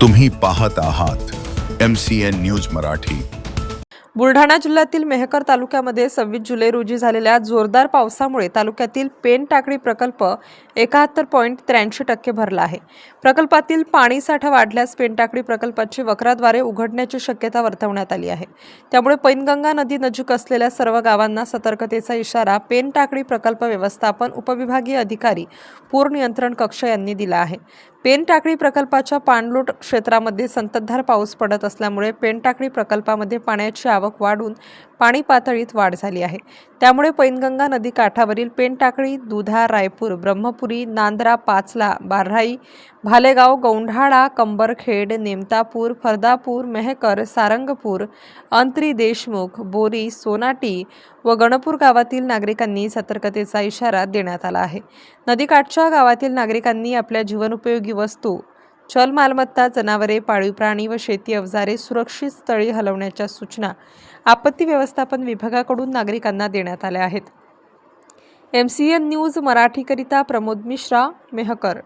तुम्ही पाहत आहात M C N news Marathi. Buldhana जिल्ह्यातील मेहकर तालुक्यामध्ये सव्वीस जुलै रोजी झालेल्या जोरदार पावसामुळे तालुक्यातील पेन टाकळी प्रकल्प एकाहत्तर पॉईंट त्र्याऐंशी टक्के भरला आहे. प्रकल्पातील पाणी साठा वाढल्यास पेनटाकळी प्रकल्पाची वक्राद्वारे उघडण्याची शक्यता वर्तवण्यात आली आहे. त्यामुळे पैनगंगा नदी नजीक असलेल्या सर्व गावांना सतर्कतेचा इशारा पेन टाकळी प्रकल्प व्यवस्थापन उपविभागीय अधिकारी पूर नियंत्रण कक्ष यांनी दिला आहे. पेनटाकळी प्रकल्पाच्या पाणलोट क्षेत्रामध्ये संततधार पाऊस पडत असल्यामुळे पेनटाकळी प्रकल्पामध्ये पाण्याची आवक वाढून पाणी पातळीत वाढ झाली आहे. त्यामुळे पैनगंगा नदी काठावरील पेनटाकळी दुधा रायपूर ब्रह्मपुरी नांद्रा पाचला बाराई भालेगाव गौंढाळा कंबरखेड नेमतापूर फरदापूर मेहकर सारंगपूर अंत्री देशमुख बोरी सोनाटी व गणपूर गावातील नागरिकांनी सतर्कतेचा इशारा देण्यात आला आहे. नदीकाठच्या गावातील नागरिकांनी आपल्या जीवनोपयोगी वस्तू. चल मालमत्ता जनावरे पाळीव प्राणी व शेती अवजारे सुरक्षित स्थळी हलवण्याच्या सूचना आपत्ती व्यवस्थापन विभागाकडून नागरिकांना देण्यात आल्या आहेत. एम सी एन न्यूज मराठीकरिता प्रमोद मिश्रा मेहकर.